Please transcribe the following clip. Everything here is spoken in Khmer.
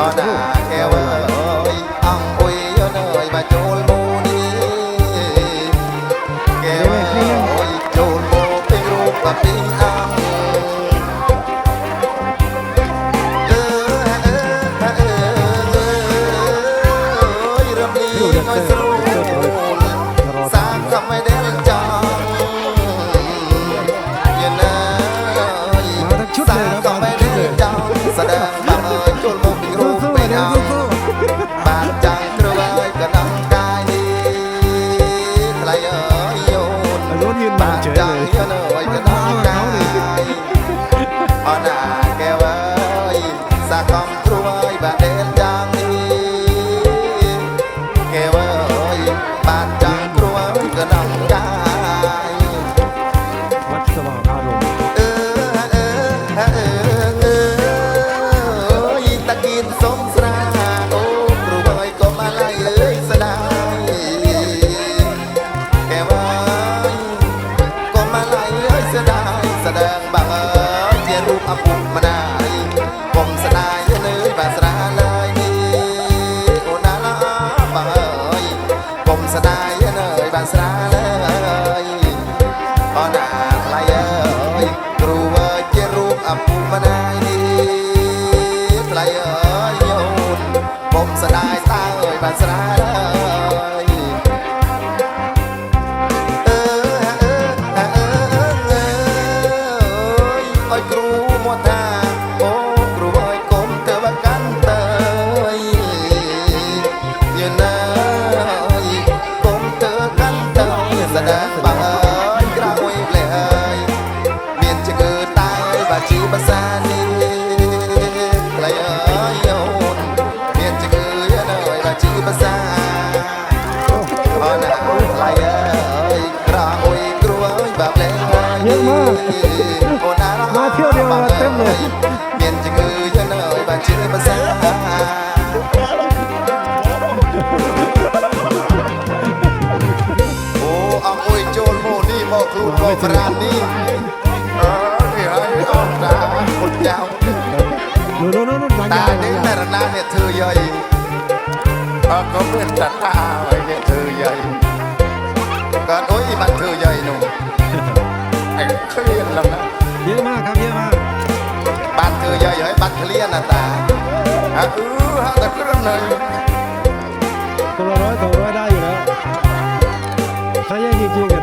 អណាកែវអើយអង្គអុយអើយបាចូលមកនេះកែវអើយចូលមកពេញរូបបាពីអង្គអឺ ស្រាឡើយអូណាថ្លៃអើយគ្រូអើយជារូបអពុកម្ដាយនេះថ្លៃអើយញូនកុំស្ដាយតើអើយបាស្រាឡើយអើអើអើអើអើយគ្រូមកថា អូណាមកមកធ្វើរឿងរត់ទៅលើមានជំងឺចឹងហើយបានជឿភាសាអូអងអួយចូលមកនេះមកគ្រូមកប្រាននេះអើនេះហើយអូតាពុតចៅនោះនោះនោះតានេះតែរណាអ្នកធ្វើយាយអើក៏មានតាតាហើយអ្នកធ្វើយាយ เยอะมากครับเยอะมาก Bạch người dời dời bạch lia là tà Hả ứ hả ta cứ râm này ตัวละร้อยสองร้อยได้อยู่แล้วถ้าแย่งจริงๆ